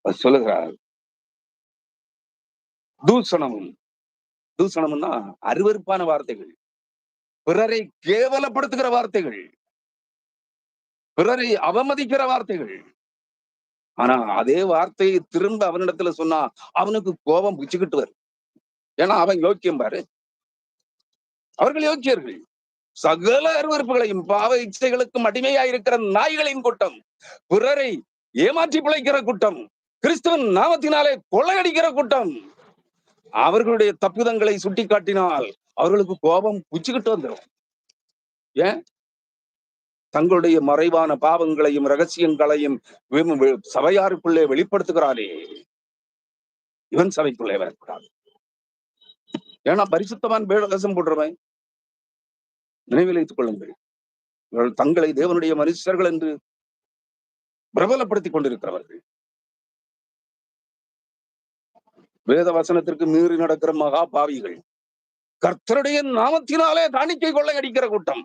அவர் சொல்லுகிறார். தூசணம் தூஷணம்னா அருவருப்பான வார்த்தைகள். பிறரை கேவலப்படுத்துகிற வார்த்தைகள். பிறரை அவமதிக்கிற வார்த்தைகள். ஆனா அதே வார்த்தையை திரும்ப அவனிடத்துல சொன்னா அவனுக்கு கோபம் பிச்சுக்கிட்டு வரும். ஏன்னா அவன் யோக்கியம் பாரு. அவர்கள் யோக்கியர்கள். சகல அருவறுப்புகளையும் பாவ இச்சைகளுக்கும் அடிமையாயிருக்கிற நாய்களின் கூட்டம். பிறரை ஏமாற்றி பிழைக்கிற கூட்டம். கிறிஸ்துவன் நாமத்தினாலே கொள்ளையடிக்கிற கூட்டம். அவர்களுடைய தப்புதங்களை சுட்டிக்காட்டினால் அவர்களுக்கு கோபம் புச்சுக்கிட்டு வந்துடும் ஏன்? தங்களுடைய மறைவான பாவங்களையும் ரகசியங்களையும் சபையாருக்குள்ளே வெளிப்படுத்துகிறாரே. இவன் சபைக்குள்ளே வரக்கூடாது. ஏன்னா பரிசுத்தவான் பேடகசம் போடுறவன் நினைவில் வைத்துக் கொள்ளுங்கள். இவர்கள் தங்களை தேவனுடைய மனுஷர்கள் என்று பிரபலப்படுத்திக் கொண்டிருக்கிறவர்கள். வேத வசனத்திற்கு மீறி நடக்கிற மகா பாவிகள் கர்த்தருடைய நாமத்தினாலே காணிக்கை கொள்ளையடிக்கிற கூட்டம்.